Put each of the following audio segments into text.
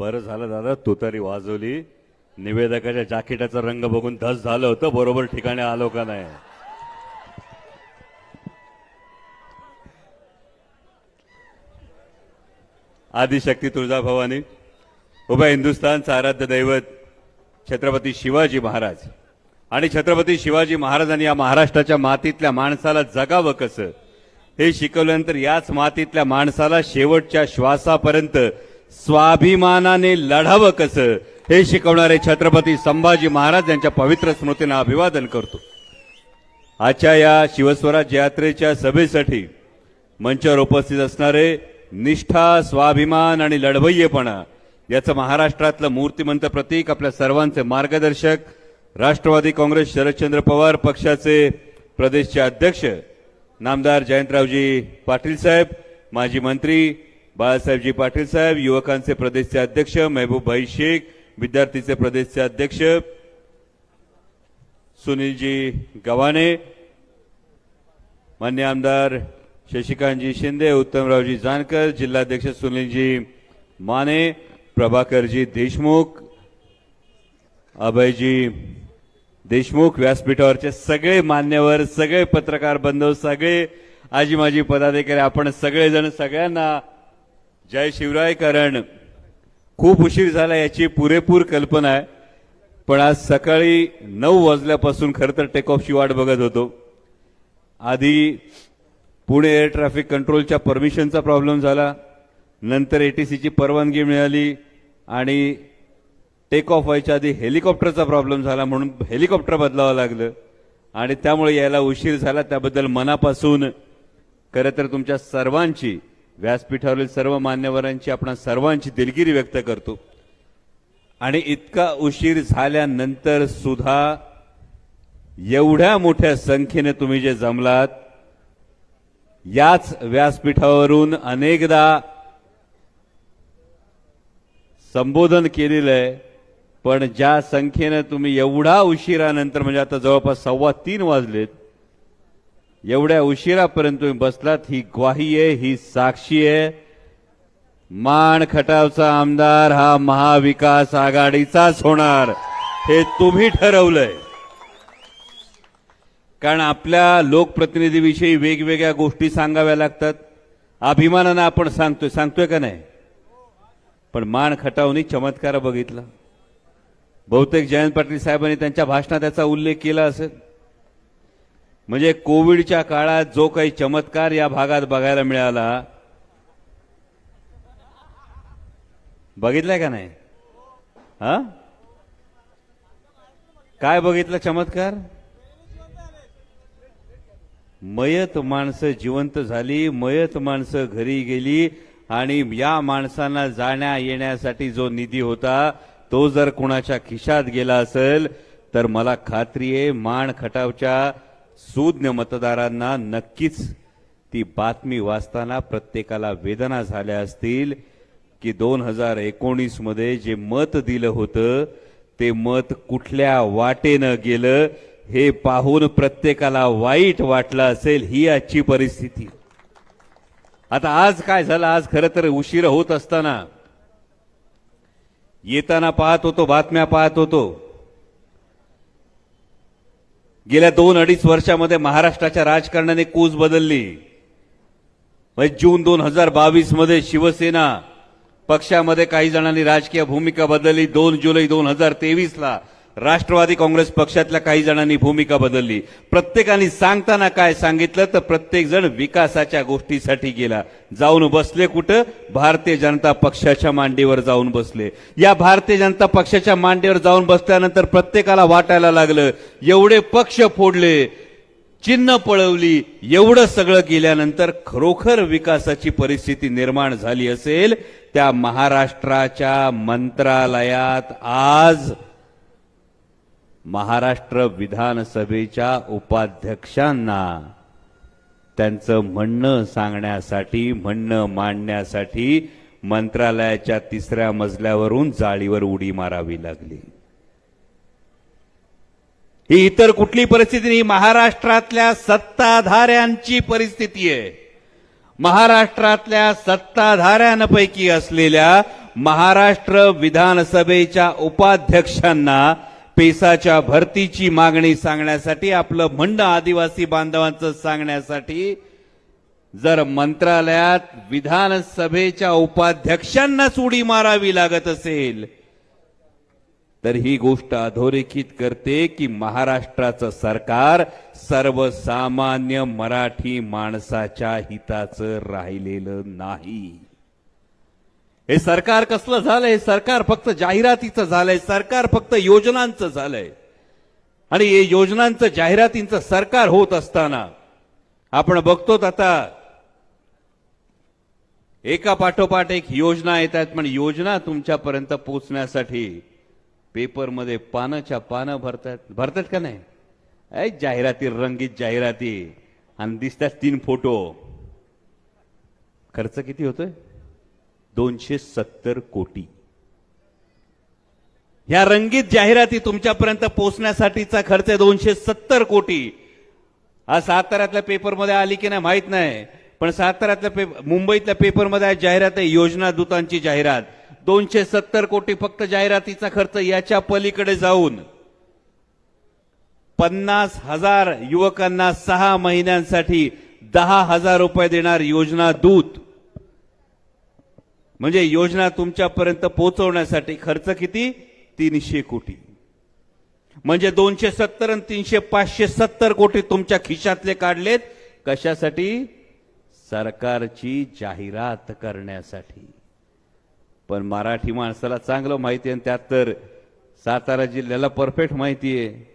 बरं झालं दादा तू तरी वाजवली. निवेदकाच्या जाकिटाचा रंग बघून धस झालं होतं बरोबर ठिकाणी आलो का नाही? आदिशक्ती तुळजा भवानी उभ्या हिंदुस्थानचं आराध्य दैवत छत्रपती शिवाजी महाराज. आणि छत्रपती शिवाजी महाराजांनी या महाराष्ट्राच्या मातीतल्या माणसाला जगावं कसं? हे शिकवल्यानंतर याच मातीतल्या माणसाला शेवटच्या श्वासापर्यंत स्वाभिमानाने लढावं कसं हे शिकवणारे छत्रपती संभाजी महाराज यांच्या पवित्र स्मृतींना अभिवादन करतो. आजच्या या शिवस्वराज यात्रेच्या सभेसाठी मंचावर उपस्थित असणारे निष्ठा स्वाभिमान आणि लढवय्येपणा याचं महाराष्ट्रातलं मूर्तिमंत प्रतीक आपल्या सर्वांचे मार्गदर्शक राष्ट्रवादी काँग्रेस शरदचंद्र पवार पक्षाचे प्रदेशचे अध्यक्ष नामदार जयंतरावजी पाटील साहेब माजी मंत्री बाळासाहेबजी पाटील साहेब युवकांचे प्रदेशचे अध्यक्ष महेबूबभाई शेख विद्यार्थीचे प्रदेशचे अध्यक्ष सुनीलजी गव्हाणे मान्य आमदार शशिकांतजी शिंदे उत्तमरावजी जानकर जिल्हाध्यक्ष सुनीलजी माने प्रभाकरजी देशमुख अभयजी देशमुख व्यासपीठावरचे सगळे मान्यवर सगळे पत्रकार बंधू सगळे आजी माजी पदाधिकारी आपण सगळेजण सगळ्यांना जय शिवराय कारण खूप उशीर झाला याची पुरेपूर कल्पना आहे. पण आज सकाळी नऊ वाजल्यापासून खरं तर टेक ऑफची वाट बघत होतो. आधी पुणे एअर ट्रॅफिक कंट्रोलच्या परमिशनचा प्रॉब्लेम झाला. नंतर एटीसीची परवानगी मिळाली आणि टेक ऑफ व्हायच्या आधी हेलिकॉप्टरचा प्रॉब्लेम झाला म्हणून हेलिकॉप्टर बदलावं लागलं. आणि त्यामुळे यायला उशीर झाला. त्याबद्दल मनापासून खरं तर तुमच्या सर्वांची व्यासपीठावरील सर्व मान्यवरांची आपण सर्वांची दिलगिरी व्यक्त करतो. आणि इतका उशीर झाल्यानंतर सुद्धा एवढ्या मोठ्या संख्येने तुम्ही जे जमलात याच व्यासपीठावरून अनेकदा संबोधन केलेलं आहे पण ज्या संख्येनं तुम्ही एवढा उशिरानंतर म्हणजे आता जवळपास सव्वा तीन वाजलेत एवढ्या उशिरापर्यंत तुम्ही बसलात ही ग्वाही आहे ही साक्षी आहे. मान खटावचा आमदार हा महाविकास आघाडीचाच होणार हे तुम्ही ठरवलंय. कारण आपल्या लोकप्रतिनिधीविषयी वेगवेगळ्या गोष्टी सांगाव्या लागतात. अभिमानानं आपण सांगतोय सांगतोय का नाही? पण मान खटावनी चमत्कार बघितला. बहुतेक जयंत पाटील साहेबांनी त्यांच्या भाषणात त्याचा उल्लेख केला असेल. म्हणजे कोविडच्या काळात जो काही चमत्कार या भागात बघायला मिळाला बघितलाय का नाही? हा? काय बघितलं चमत्कार? मयत माणसं जिवंत झाली मयत माणसं घरी गेली आणि या माणसांना जाण्या येण्यासाठी जो निधी होता तो जर कुणाच्या खिशात गेला असेल तर मला खात्री आहे मान खटावच्या सुज्ञ मतदारांना नक्कीच ती बातमी वाचताना प्रत्येकाला वेदना झाल्या असतील की दोन हजार एकोणीसमध्ये जे मत दिलं होतं ते मत कुठल्या वाटेनं गेलं हे पाहून प्रत्येकाला वाईट वाटलं असेल ही आजची परिस्थिती. आता आज काय झालं? आज खरं तर उशीर होत असताना येताना पाहत होतो बातम्या पाहत होतो. गेल्या दोन अडीच वर्षामध्ये महाराष्ट्राच्या राजकारणाने कूज बदलली. म्हणजे जून दोन हजार बावीसमध्ये शिवसेना पक्षामध्ये काही जणांनी राजकीय भूमिका बदलली. दोन जुलै दोन हजार तेवीसला राष्ट्रवादी काँग्रेस पक्षातल्या काही जणांनी भूमिका बदलली. प्रत्येकाने सांगताना काय सांगितलं तर प्रत्येक जण विकासाच्या गोष्टीसाठी गेला. जाऊन बसले कुठं? भारतीय जनता पक्षाच्या मांडीवर जाऊन बसले. या भारतीय जनता पक्षाच्या मांडीवर जाऊन बसल्यानंतर प्रत्येकाला वाटायला लागलं एवढे पक्ष फोडले चिन्ह पळवली एवढं सगळं केल्यानंतर खरोखर विकासाची परिस्थिती निर्माण झाली असेल त्या महाराष्ट्राच्या मंत्रालयात आज महाराष्ट्र विधानसभेच्या उपाध्यक्षांना त्यांचं म्हणणं सांगण्यासाठी म्हणणं मांडण्यासाठी मंत्रालयाच्या तिसऱ्या मजल्यावरून जाळीवर उडी मारावी लागली. ही इतर कुठली परिस्थिती नाही महाराष्ट्रातल्या सत्ताधाऱ्यांची परिस्थिती आहे. महाराष्ट्रातल्या सत्ताधाऱ्यांपैकी असलेल्या महाराष्ट्र विधानसभेच्या उपाध्यक्षांना पेसाच्या भरतीची मागणी सांगण्यासाठी आपलं म्हणणं आदिवासी बांधवांचं सांगण्यासाठी जर मंत्रालयात विधानसभेच्या उपाध्यक्षांनाच उडी मारावी लागत असेल तर ही गोष्ट अधोरेखित करते की महाराष्ट्राचं सरकार सर्वसामान्य मराठी माणसाच्या हिताचं राहिलेलं नाही. हे सरकार कसलं झालंय? सरकार फक्त जाहिरातीचं झालंय. सरकार फक्त योजनांचं झालंय. आणि हे योजनांचं जाहिरातींचं सरकार होत असताना आपण बघतो आता एका पाठोपाठ एक योजना येतात पण योजना तुमच्यापर्यंत पोचण्यासाठी पेपरमध्ये पानाच्या पानं भरतात. भरतात का नाही? ऐ जाहिराती रंगीत जाहिराती. आणि दिसतात तीन फोटो. खर्च किती होतोय? दोनशे सत्तर कोटी. ह्या रंगीत जाहिराती तुमच्यापर्यंत पोहोचण्यासाठीचा खर्च आहे दोनशे सत्तर कोटी. आज साताऱ्यातल्या पेपरमध्ये आली की नाही माहीत नाही पण साताऱ्यातल्या पेपर मुंबईतल्या पेपरमध्ये आहे जाहिरात आहे योजना दूतांची जाहिरात. दोनशे सत्तर कोटी फक्त जाहिरातीचा खर्च याच्या पलीकडे जाऊन पन्नास हजार युवकांना सहा महिन्यांसाठी दहा हजार रुपये देणार योजना दूत. म्हणजे योजना तुमच्यापर्यंत पोहोचवण्यासाठी खर्च किती? तीनशे कोटी. म्हणजे दोनशे सत्तर आणि तीनशे पाचशे सत्तर कोटी तुमच्या खिशातले काढलेत. कशासाठी? सरकारची जाहिरात करण्यासाठी. पण मराठी माणसाला चांगलं माहिती आहे आणि त्यात तर सातारा जिल्ह्याला परफेक्ट माहिती आहे.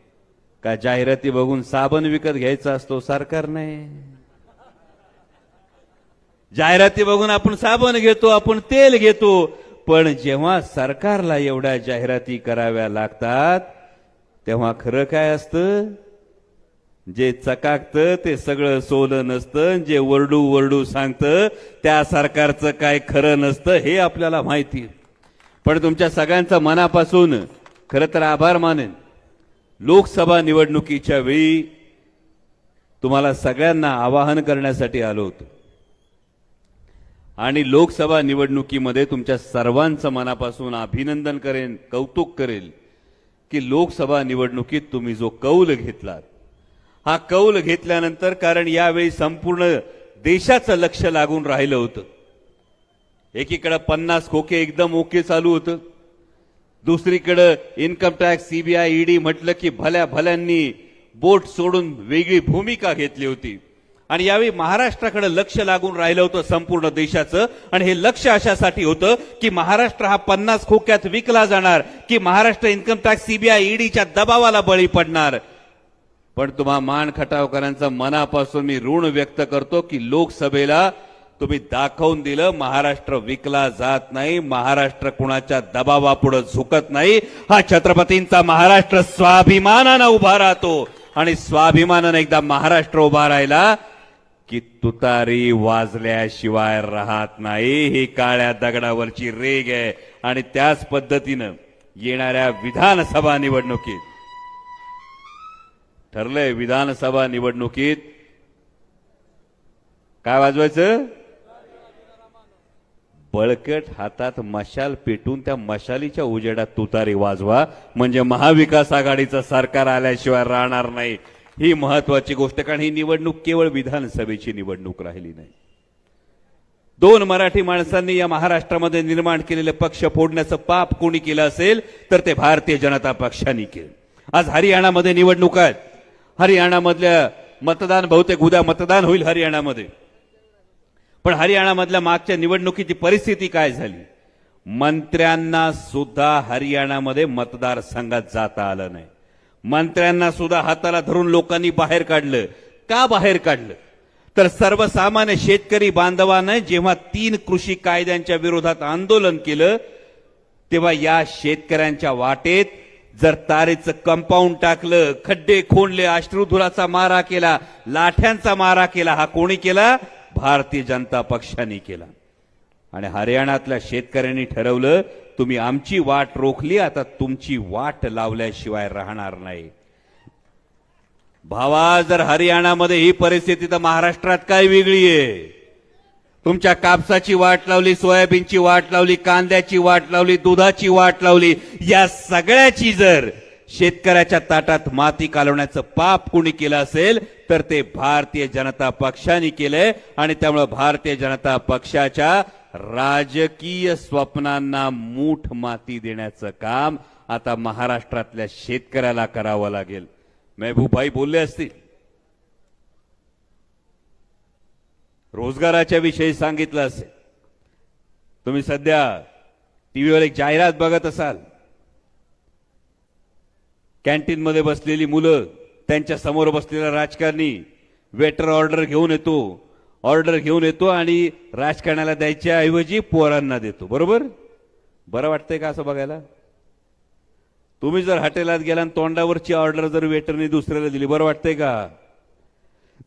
का जाहिराती बघून साबण विकत घ्यायचा असतो? सरकार नाही जाहिराती बघून आपण साबण घेतो आपण तेल घेतो. पण जेव्हा सरकारला एवढ्या जाहिराती कराव्या लागतात तेव्हा खरं काय असतं? जे चकाकतं ते सगळं सोलं नसतं. जे वरडू वरडू सांगतं त्या सरकारचं काय खरं नसतं हे आपल्याला माहिती पण तुमच्या सगळ्यांचं मनापासून खरं तर आभार मानेन. लोकसभा निवडणुकीच्या वेळी तुम्हाला सगळ्यांना आवाहन करण्यासाठी आलो होतो. आणि लोकसभा निवडणुकीमध्ये तुमच्या सर्वांचं मनापासून अभिनंदन करेन कौतुक करेल की लोकसभा निवडणुकीत तुम्ही जो कौल घेतलात. हा कौल घेतल्यानंतर कारण यावेळी संपूर्ण देशाचं लक्ष लागून राहिलं होतं. एकीकडं पन्नास खोके एकदम ओके चालू होतं. दुसरीकडं इन्कम टॅक्स सीबीआय ईडी म्हटलं की भल्या भल्यांनी बोट सोडून वेगळी भूमिका घेतली होती. आणि यावेळी महाराष्ट्राकडे लक्ष लागून राहिलं होतं संपूर्ण देशाचं. आणि हे लक्ष अशासाठी होतं की महाराष्ट्र हा पन्नास खोक्यात विकला जाणार की महाराष्ट्र इन्कम टॅक्स सीबीआय ईडीच्या दबावाला बळी पडणार. पण तुम्हा मान खटावकरांचं मनापासून मी ऋण व्यक्त करतो की लोकसभेला तुम्ही दाखवून दिलं महाराष्ट्र विकला जात नाही महाराष्ट्र कुणाच्या दबावापुढे झुकत नाही. हा छत्रपतींचा महाराष्ट्र स्वाभिमानानं उभा राहतो. आणि स्वाभिमानानं एकदा महाराष्ट्र उभा राहिला की तुतारी वाजल्याशिवाय राहत नाही. ही काळ्या दगडावरची रेग आहे. आणि त्याच पद्धतीनं येणाऱ्या विधानसभा निवडणुकीत ठरलंय विधानसभा निवडणुकीत काय वाजवायचं? बळकट हातात मशाल पेटून त्या मशालीच्या उजेडात तुतारी वाजवा. म्हणजे महाविकास आघाडीचं सरकार आल्याशिवाय राहणार नाही. ही महत्वाची गोष्ट कारण ही निवडणूक केवळ विधानसभेची निवडणूक राहिली नाही. दोन मराठी माणसांनी या महाराष्ट्रामध्ये निर्माण केलेले पक्ष फोडण्याचं पाप कोणी केलं असेल तर ते भारतीय जनता पक्षाने केलं. आज हरियाणामध्ये निवडणूक आहेत. हरियाणामधल्या मतदान बहुतेक उद्या मतदान होईल हरियाणामध्ये. पण हरियाणामधल्या मागच्या निवडणुकीची परिस्थिती काय झाली? मंत्र्यांना सुद्धा हरियाणामध्ये मतदारसंघात जाता आलं नाही. मंत्र्यांना सुद्धा हाताला धरून लोकांनी बाहेर काढलं. का बाहेर काढलं? तर सर्वसामान्य शेतकरी बांधवानं जेव्हा तीन कृषी कायद्यांच्या विरोधात आंदोलन केलं तेव्हा या शेतकऱ्यांच्या वाटेत जर तारेचं कंपाऊंड टाकलं खड्डे खोणले अश्रुधुराचा मारा केला लाठ्यांचा मारा केला हा कोणी केला? भारतीय जनता पक्षाने केला. आणि हरियाणातल्या शेतकऱ्यांनी ठरवलं तुम्ही आमची वाट रोखली आता तुमची वाट लावल्याशिवाय राहणार नाही. भावा जर हरियाणामध्ये ही परिस्थिती तर महाराष्ट्रात काय वेगळी आहे? तुमच्या कापसाची वाट लावली सोयाबीनची वाट लावली कांद्याची वाट लावली दुधाची वाट लावली या सगळ्याची जर शेतकऱ्याच्या ताटात माती कालवण्याचं पाप कुणी केलं असेल तर ते भारतीय जनता पक्षाने केलंय आणि त्यामुळे भारतीय जनता पक्षाच्या राजकीय स्वप्नांना मूठ माती देण्याचं काम आता महाराष्ट्रातल्या शेतकऱ्याला करावं लागेल. मेहबूबाई बोलले असतील. रोजगाराच्या विषयी सांगितलं असेल. तुम्ही सध्या टीव्हीवर एक जाहिरात बघत असाल. कॅन्टीनमध्ये बसलेली मुलं त्यांच्यासमोर बसलेला राजकारणी वेटर ऑर्डर घेऊन येतो ऑर्डर घेऊन येतो आणि राजकारणाला द्यायच्या ऐवजी पोरांना देतो. बरोबर? बरं वाटतंय का असं बघायला? तुम्ही जर हॉटेलात गेला आणि तोंडावरची ऑर्डर जर वेटरने दुसऱ्याला दिली बरं वाटतंय का?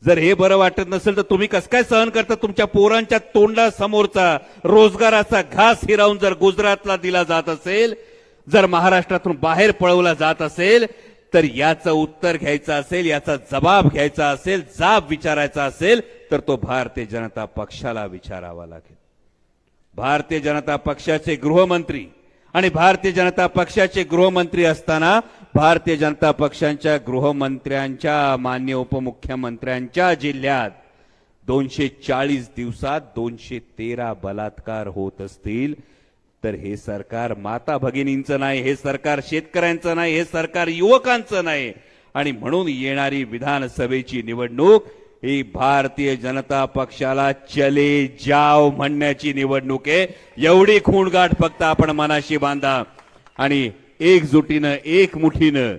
जर हे बरं वाटत नसेल तर तुम्ही कसं काय सहन करता? तुमच्या पोरांच्या तोंडासमोरचा रोजगाराचा घास हिरावून जर गुजरातला दिला जात असेल जर महाराष्ट्रातून बाहेर पळवला जात असेल तर याचं उत्तर घ्यायचं असेल याचा जबाब घ्यायचा असेल जाब विचारायचा असेल तर तो भारतीय जनता पक्षाला विचारावा लागेल. भारतीय जनता पक्षाचे गृहमंत्री आणि भारतीय जनता पक्षाचे गृहमंत्री असताना भारतीय जनता पक्षांच्या गृहमंत्र्यांच्या मान्य उपमुख्यमंत्र्यांच्या जिल्ह्यात दोनशे चाळीस दिवसात दोनशे तेरा बलात्कार होत असतील. तर हे सरकार माता भगिनींचं नाही हे सरकार शेतकऱ्यांचं नाही हे सरकार युवकांचं नाही. आणि म्हणून येणारी विधानसभेची निवडणूक ही भारतीय जनता पक्षाला चले जाव म्हणण्याची निवडणूक आहे. एवढी खूणगाठ फक्त आपण मनाशी बांधा. आणि एकजुटीनं एक मुठीनं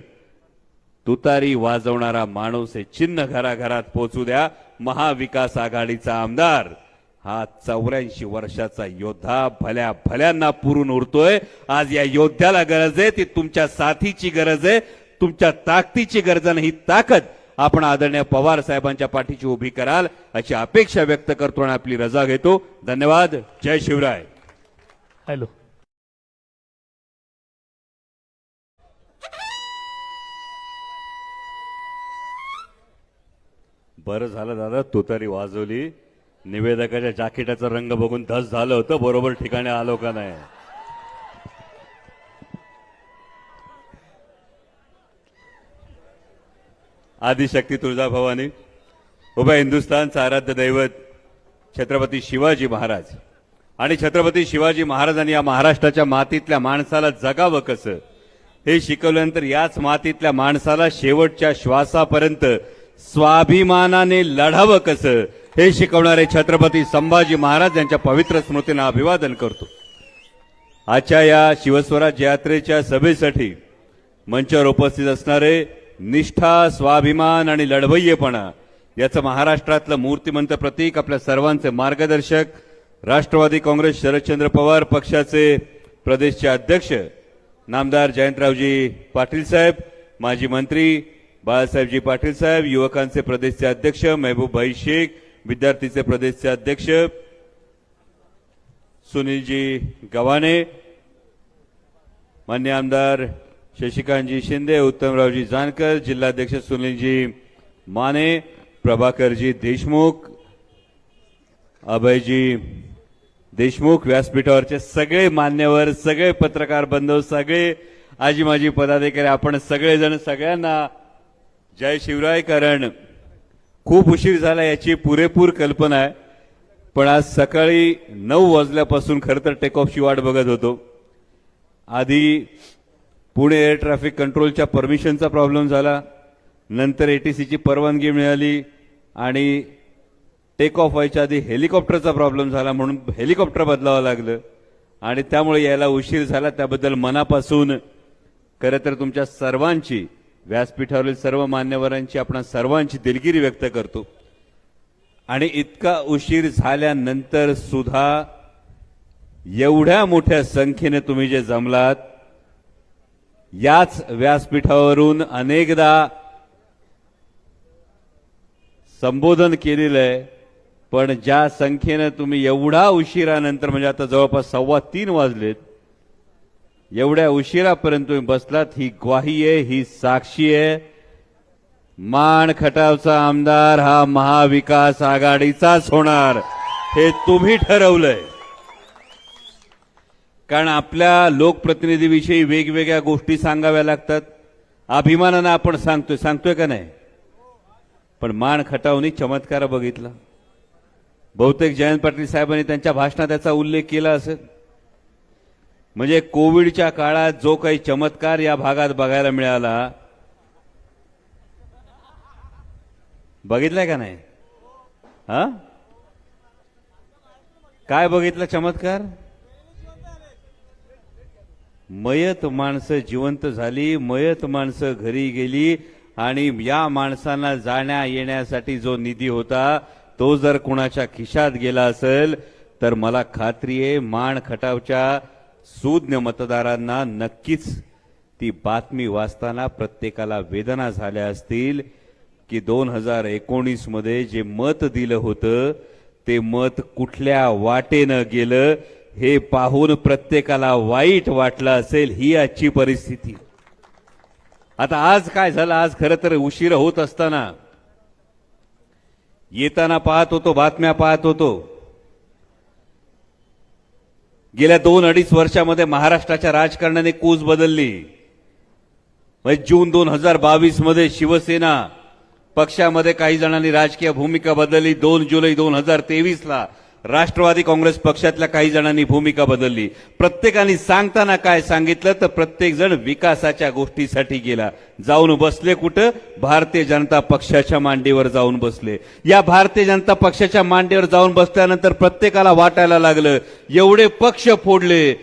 तुतारी वाजवणारा माणूस हे चिन्ह घराघरात पोचू द्या. महाविकास आघाडीचा आमदार हा चौऱ्याऐंशी वर्षाचा योद्धा भल्या भल्यांना पुरून उरतोय आज या योद्ध्याला गरज आहे ती तुमच्या साथीची गरज आहे तुमच्या ताकदीची गरज नाही ही ताकद आपण आदरणीय पवार साहेबांच्या पाठीची उभी कराल अशी अपेक्षा व्यक्त करतो आणि आपली रजा घेतो. धन्यवाद. जय शिवराय. हॅलो. बरं झालं दादा तुतारी वाजवली. निवेदकाच्या जाकीटाचा रंग बघून धस झालं होतं बरोबर ठिकाणी आलो का नाही? आदिशक्ती तुळजाभवानी उभय हिंदुस्थानचं आराध्य दैवत छत्रपती शिवाजी महाराज. आणि छत्रपती शिवाजी महाराजांनी या महाराष्ट्राच्या मातीतल्या माणसाला जगावं कसं? हे शिकवल्यानंतर याच मातीतल्या माणसाला शेवटच्या श्वासापर्यंत स्वाभिमानाने लढावं कसं? हे शिकवणारे छत्रपती संभाजी महाराज यांच्या पवित्र स्मृतींना अभिवादन करतो. आजच्या या शिवस्वराज यात्रेच्या सभेसाठी मंचावर उपस्थित असणारे निष्ठा स्वाभिमान आणि लढवय्येपणा याचं महाराष्ट्रातलं मूर्तिमंत प्रतीक आपल्या सर्वांचे मार्गदर्शक राष्ट्रवादी काँग्रेस शरदचंद्र पवार पक्षाचे प्रदेशचे अध्यक्ष नामदार जयंतरावजी पाटील साहेब माजी मंत्री बाळासाहेबजी पाटील साहेब युवकांचे प्रदेशचे अध्यक्ष महबूब भाई शेख विद्यार्थीचे प्रदेशचे अध्यक्ष सुनीलजी गव्हाणे मान्य आमदार शशिकांतजी शिंदे उत्तमरावजी जानकर जिल्हाध्यक्ष सुनीलजी माने प्रभाकरजी देशमुख अभयजी देशमुख व्यासपीठावरचे सगळे मान्यवर सगळे पत्रकार बंधू सगळे आजी माजी पदाधिकारी आपण सगळेजण सगळ्यांना जय शिवराय कारण खूप उशीर झाला याची पुरेपूर कल्पना आहे. पण आज सकाळी नऊ वाजल्यापासून खरं तर टेक ऑफची वाट बघत होतो. आधी पुणे एअर ट्रॅफिक कंट्रोलच्या परमिशनचा प्रॉब्लेम झाला. नंतर ए टी सीची परवानगी मिळाली आणि टेक ऑफ व्हायच्या आधी हेलिकॉप्टरचा प्रॉब्लेम झाला म्हणून हेलिकॉप्टर बदलावं लागलं. आणि त्यामुळे यायला उशीर झाला. त्याबद्दल मनापासून खरं तर तुमच्या सर्वांची व्यासपीठावरील सर्व मान्यवरांची आपण सर्वांची दिलगिरी व्यक्त करतो. आणि इतका उशीर झाल्यानंतर सुद्धा एवढ्या मोठ्या संख्येने तुम्ही जे जमलात याच व्यासपीठावरून अनेकदा संबोधन केलेलं आहे पण ज्या संख्येनं तुम्ही एवढा उशिरानंतर म्हणजे आता जवळपास सव्वा तीन वाजलेत एवढ्या उशिरापर्यंत तुम्ही बसलात ही ग्वाही आहे ही साक्षी आहे. मान खटावचा आमदार हा महाविकास आघाडीचाच होणार हे तुम्ही ठरवलंय. कारण आपल्या लोकप्रतिनिधीविषयी वेगवेगळ्या गोष्टी सांगाव्या लागतात. अभिमानानं आपण सांगतोय सांगतोय का नाही? पण मान खटावनी चमत्कार बघितला. बहुतेक जयंत पाटील साहेबांनी त्यांच्या भाषणात त्याचा उल्लेख केला असेल. म्हणजे कोविडच्या काळात जो काही चमत्कार या भागात बघायला मिळाला बघितलाय का नाही? हा? काय बघितलं चमत्कार? मयत माणसं जिवंत झाली मयत माणसं घरी गेली आणि या माणसांना जाण्या येण्यासाठी जो निधी होता तो जर कुणाच्या खिशात गेला असेल तर मला खात्री आहे मान खटावच्या सुज्ञ मतदारांना नक्कीच ती बातमी वाचताना प्रत्येकाला वेदना झाल्या असतील की दोन हजार एकोणीसमध्ये जे मत दिलं होतं ते मत कुठल्या वाटेनं गेलं हे पाहून प्रत्येकाला वाईट वाटलं असेल ही आजची परिस्थिती. आता आज काय झालं? आज खरं तर उशीर होत असताना येताना पाहत होतो बातम्या पाहत होतो. गेल्या दोन अडीच वर्षामध्ये महाराष्ट्राच्या राजकारणाने कूच बदलली. म्हणजे जून दोन हजार बावीसमध्ये शिवसेना पक्षामध्ये काही जणांनी राजकीय भूमिका बदलली. दोन जुलै दोन हजार तेवीस ला राष्ट्रवादी काँग्रेस पक्षातल्या काही जणांनी भूमिका बदलली. प्रत्येकाने सांगताना काय सांगितलं तर प्रत्येक जण विकासाच्या गोष्टीसाठी गेला. जाऊन बसले कुठं? भारतीय जनता पक्षाच्या मांडीवर जाऊन बसले. या भारतीय जनता पक्षाच्या मांडीवर जाऊन बसल्यानंतर प्रत्येकाला वाटायला लागलं एवढे पक्ष फोडले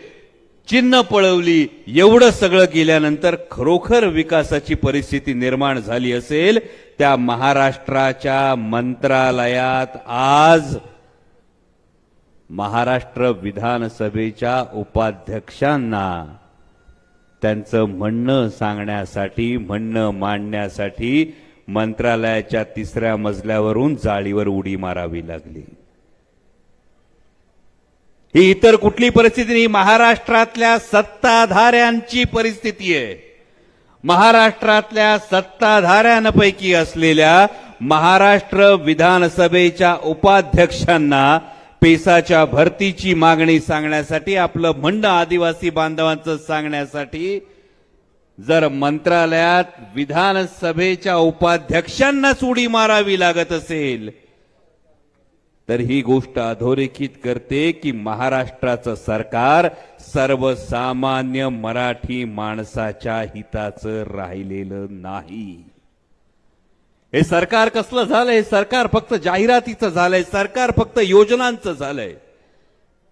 चिन्ह पळवली एवढं सगळं केल्यानंतर खरोखर विकासाची परिस्थिती निर्माण झाली असेल त्या महाराष्ट्राच्या मंत्रालयात आज महाराष्ट्र विधानसभेच्या उपाध्यक्षांना त्यांचं म्हणणं सांगण्यासाठी म्हणणं मांडण्यासाठी मंत्रालयाच्या तिसऱ्या मजल्यावरून जाळीवर उडी मारावी लागली. ही इतर कुठली परिस्थिती नाही महाराष्ट्रातल्या सत्ताधाऱ्यांची परिस्थिती आहे. महाराष्ट्रातल्या सत्ताधाऱ्यांपैकी असलेल्या महाराष्ट्र विधानसभेच्या उपाध्यक्षांना पेसाच्या भरतीची मागणी सांगण्यासाठी आपलं म्हणणं आदिवासी बांधवांचं सांगण्यासाठी जर मंत्रालयात विधानसभेच्या उपाध्यक्षांनाच उडी मारावी लागत असेल तर ही गोष्ट अधोरेखित करते की महाराष्ट्राचं सरकार सर्वसामान्य मराठी माणसाच्या हिताचं राहिलेलं नाही. हे सरकार कसलं झालंय? हे सरकार फक्त जाहिरातीचं झालंय. सरकार फक्त योजनांचं झालंय.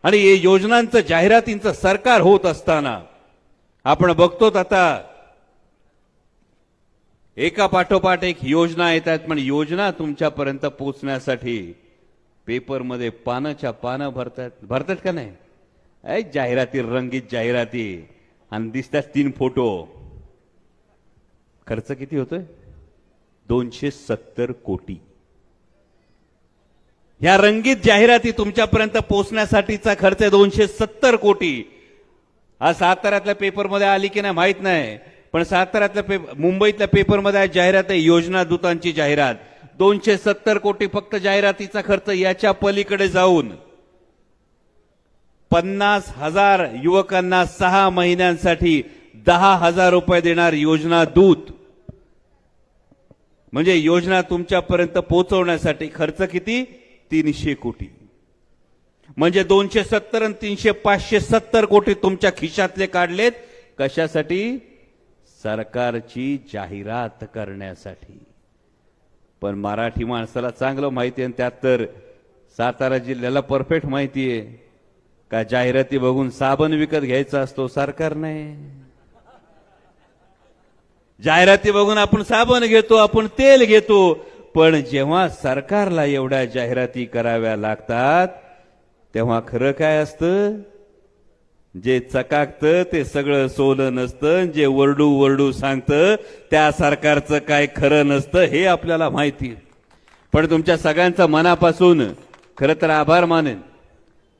आणि हे योजनांचं जाहिरातींचं सरकार होत असताना आपण बघतो आता एका पाठोपाठ एक योजना येत आहेत पण योजना तुमच्यापर्यंत पोचण्यासाठी पेपरमध्ये पानाच्या पानं भरतात. भरतात का नाही? ऐ जाहिराती रंगीत जाहिराती. आणि दिसतात तीन फोटो. खर्च किती होतोय? दोनशे सत्तर कोटी. ह्या रंगीत जाहिराती तुमच्यापर्यंत पोहोचण्यासाठीचा खर्च आहे दोनशे सत्तर कोटी. हा साताऱ्यातल्या पेपरमध्ये आली की नाही माहीत नाही पण साताऱ्यातल्या पेपर मुंबईतल्या पेपरमध्ये जाहिरात आहे योजना दूतांची जाहिरात. दोनशे सत्तर कोटी फक्त जाहिरातीचा खर्च याच्या पलीकडे जाऊन पन्नास हजार युवकांना सहा महिन्यांसाठी दहा हजार रुपये देणार योजना दूत. म्हणजे योजना तुमच्यापर्यंत पोहोचवण्यासाठी खर्च किती? तीनशे कोटी. म्हणजे दोनशे सत्तर आणि तीनशे पाचशे सत्तर कोटी तुमच्या खिशातले काढलेत. कशासाठी? सरकारची जाहिरात करण्यासाठी. पण मराठी माणसाला चांगलं माहिती आहे आणि त्यात तर सातारा जिल्ह्याला परफेक्ट माहिती आहे. का जाहिराती बघून साबण विकत घ्यायचा असतो? सरकार नाही जाहिराती बघून आपण साबण घेतो आपण तेल घेतो. पण जेव्हा सरकारला एवढ्या जाहिराती कराव्या लागतात तेव्हा खरं काय असतं? जे चकाकतं ते सगळं सोलं नसतं. जे वरडू वरडू सांगतं त्या सरकारचं काय खरं नसतं हे आपल्याला माहिती पण तुमच्या सगळ्यांचा मनापासून खरं तर आभार मानेन.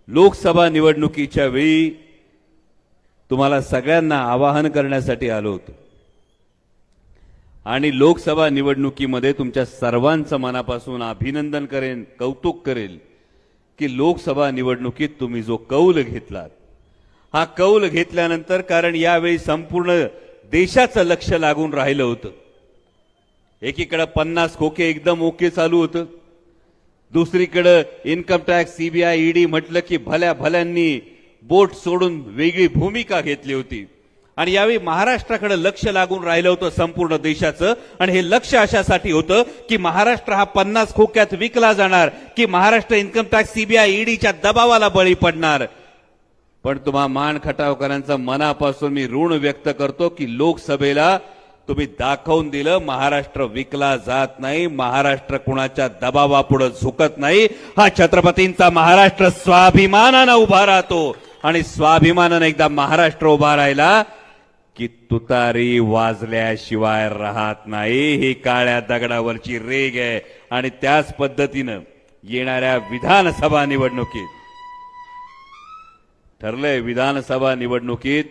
लोकसभा निवडणुकीच्या वेळी तुम्हाला सगळ्यांना आवाहन करण्यासाठी आलो होतो. आणि लोकसभा निवडणुकीमध्ये तुमच्या सर्वांचं मनापासून अभिनंदन करेन कौतुक करेल की लोकसभा निवडणुकीत तुम्ही जो कौल घेतलात. हा कौल घेतल्यानंतर कारण यावेळी संपूर्ण देशाचं लक्ष लागून राहिलं होतं. एकीकडं पन्नास खोके एकदम ओके चालू होतं. दुसरीकडं इन्कम टॅक्स सीबीआय ईडी म्हटलं की भल्या भल्यांनी बोट सोडून वेगळी भूमिका घेतली होती. आणि यावेळी महाराष्ट्राकडे लक्ष लागून राहिलं होतं संपूर्ण देशाचं. आणि हे लक्ष अशासाठी होतं की महाराष्ट्र हा पन्नास खोक्यात विकला जाणार की महाराष्ट्र इन्कम टॅक्स सीबीआय ईडीच्या दबावाला बळी पडणार. पण तुम्हा मान खटावकरांचा मनापासून मी ऋण व्यक्त करतो की लोकसभेला तुम्ही दाखवून दिलं महाराष्ट्र विकला जात नाही महाराष्ट्र कुणाच्या दबावापुढे झुकत नाही. हा छत्रपतींचा महाराष्ट्र स्वाभिमानानं उभा राहतो. आणि स्वाभिमानानं एकदा महाराष्ट्र उभा राहिला की तुतारी वाजल्याशिवाय राहत नाही. ही काळ्या दगडावरची रेग आहे आणि त्याच पद्धतीनं येणाऱ्या विधानसभा निवडणुकीत ठरलंय विधानसभा निवडणुकीत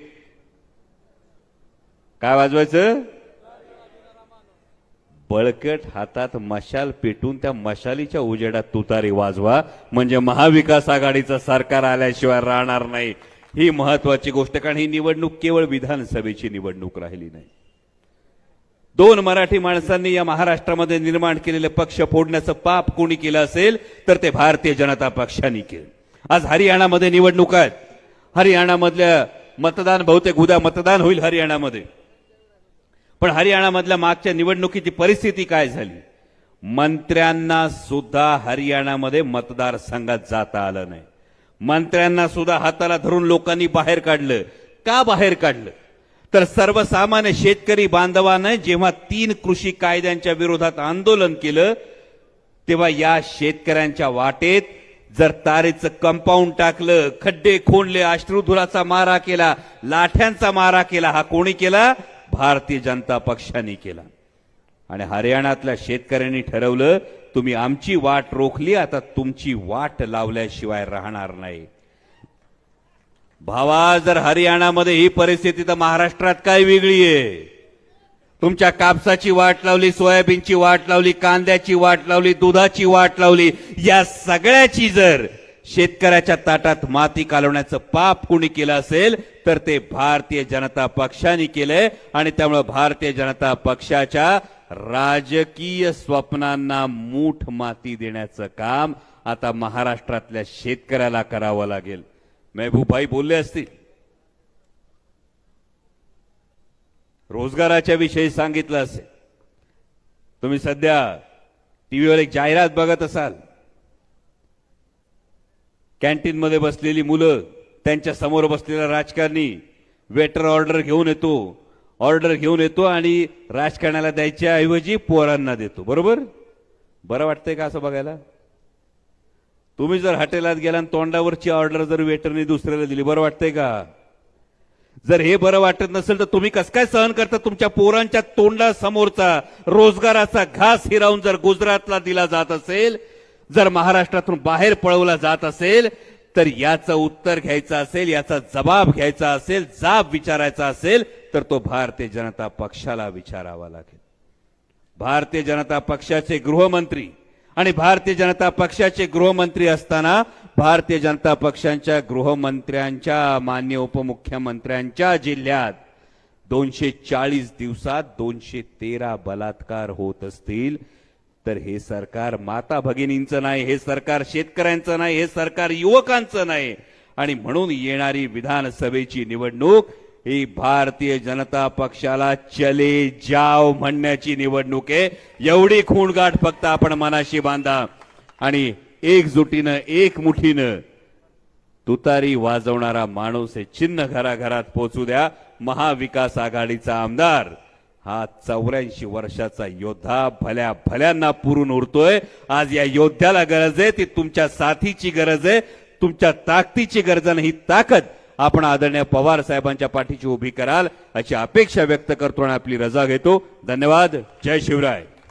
काय वाजवायचं? बळकट हातात मशाल पेटून त्या मशालीच्या उजेडात तुतारी वाजवा. म्हणजे महाविकास आघाडीचं सरकार आल्याशिवाय राहणार नाही. ही महत्वाची गोष्ट कारण ही निवडणूक केवळ विधानसभेची निवडणूक राहिली नाही. दोन मराठी माणसांनी या महाराष्ट्रामध्ये निर्माण केलेले पक्ष फोडण्याचं पाप कोणी केलं असेल तर ते भारतीय जनता पक्षाने केलं. आज हरियाणामध्ये निवडणूक आहेत हरियाणामधल्या मतदान बहुतेक उद्या मतदान होईल हरियाणामध्ये. पण हरियाणामधल्या मागच्या निवडणुकीची परिस्थिती काय झाली? मंत्र्यांना सुद्धा हरियाणामध्ये मतदारसंघात जाता आलं नाही. मंत्र्यांना सुद्धा हाताला धरून लोकांनी बाहेर काढलं. का बाहेर काढलं? तर सर्वसामान्य शेतकरी बांधवानं जेव्हा तीन कृषी कायद्यांच्या विरोधात आंदोलन केलं तेव्हा या शेतकऱ्यांच्या वाटेत जर तारेचं कंपाऊंड टाकलं खड्डे खोणले अश्रुधुराचा मारा केला लाठ्यांचा मारा केला हा कोणी केला? भारतीय जनता पक्षाने केला. आणि हरियाणातल्या शेतकऱ्यांनी ठरवलं तुम्ही आमची वाट रोखली आता तुमची वाट लावल्याशिवाय राहणार नाही. भावा जर हरियाणामध्ये ही परिस्थिती तर महाराष्ट्रात काय वेगळी आहे? तुमच्या कापसाची वाट लावली सोयाबीनची वाट लावली कांद्याची वाट लावली दुधाची वाट लावली या सगळ्याची जर शेतकऱ्याच्या ताटात माती कालवण्याचं पाप कुणी केलं असेल तर ते भारतीय जनता पक्षाने केलंय आणि त्यामुळे भारतीय जनता पक्षाच्या राजकीय स्वप्नांना मूठ माती देण्याचं काम आता महाराष्ट्रातल्या शेतकऱ्याला करावं लागेल. मेहबूबाई बोलले असतील. रोजगाराच्या विषयी सांगितलं असेल. तुम्ही सध्या टीव्हीवर एक जाहिरात बघत असाल. कॅन्टीनमध्ये बसलेली मुलं त्यांच्यासमोर बसलेला राजकारणी वेटर ऑर्डर घेऊन येतो ऑर्डर घेऊन येतो आणि राजकारणाला द्यायच्या ऐवजी पोरांना देतो. बरोबर? बरं वाटतंय का असं बघायला? तुम्ही जर हॉटेलात गेला आणि तोंडावरची ऑर्डर जर वेटरने दुसऱ्याला दिली बरं वाटतंय का? जर हे बरं वाटत नसेल तर तुम्ही कसं काय सहन करता? तुमच्या पोरांच्या तोंडासमोरचा रोजगाराचा घास हिरावून जर गुजरातला दिला जात असेल जर महाराष्ट्रातून बाहेर पळवला जात असेल तर याचं उत्तर घ्यायचं असेल याचा जबाब घ्यायचा असेल जाब विचारायचा असेल तर तो भारतीय जनता पक्षाला विचारावा लागेल. भारतीय जनता पक्षाचे गृहमंत्री आणि भारतीय जनता पक्षाचे गृहमंत्री असताना भारतीय जनता पक्षांच्या गृहमंत्र्यांच्या मान्य उपमुख्यमंत्र्यांच्या जिल्ह्यात दोनशे चाळीस दिवसात दोनशे तेरा बलात्कार होत असतील. तर हे सरकार माता भगिनींचं नाही हे सरकार शेतकऱ्यांचं नाही हे सरकार युवकांचं नाही. आणि म्हणून येणारी विधानसभेची निवडणूक ही भारतीय जनता पक्षाला चले जाव म्हणण्याची निवडणूक आहे. एवढी खूणगाठ फक्त आपण मनाशी बांधा. आणि एकजुटीनं एक मुठीनं तुतारी वाजवणारा माणूस हे चिन्ह घराघरात पोचू द्या. महाविकास आघाडीचा आमदार हा चौऱ्याऐंशी वर्षाचा योद्धा भल्या भल्यांना पुरून उरतोय. आज या योद्ध्याला गरज आहे. ती तुमच्या साथीची गरज आहे. तुमच्या ताकदीची गरज नाही ही ताकद आपण आदरणीय पवार साहेबांच्या पाठीची उभी कराल अशी अपेक्षा व्यक्त करतो आणि आपली रजा घेतो. धन्यवाद. जय शिवराय.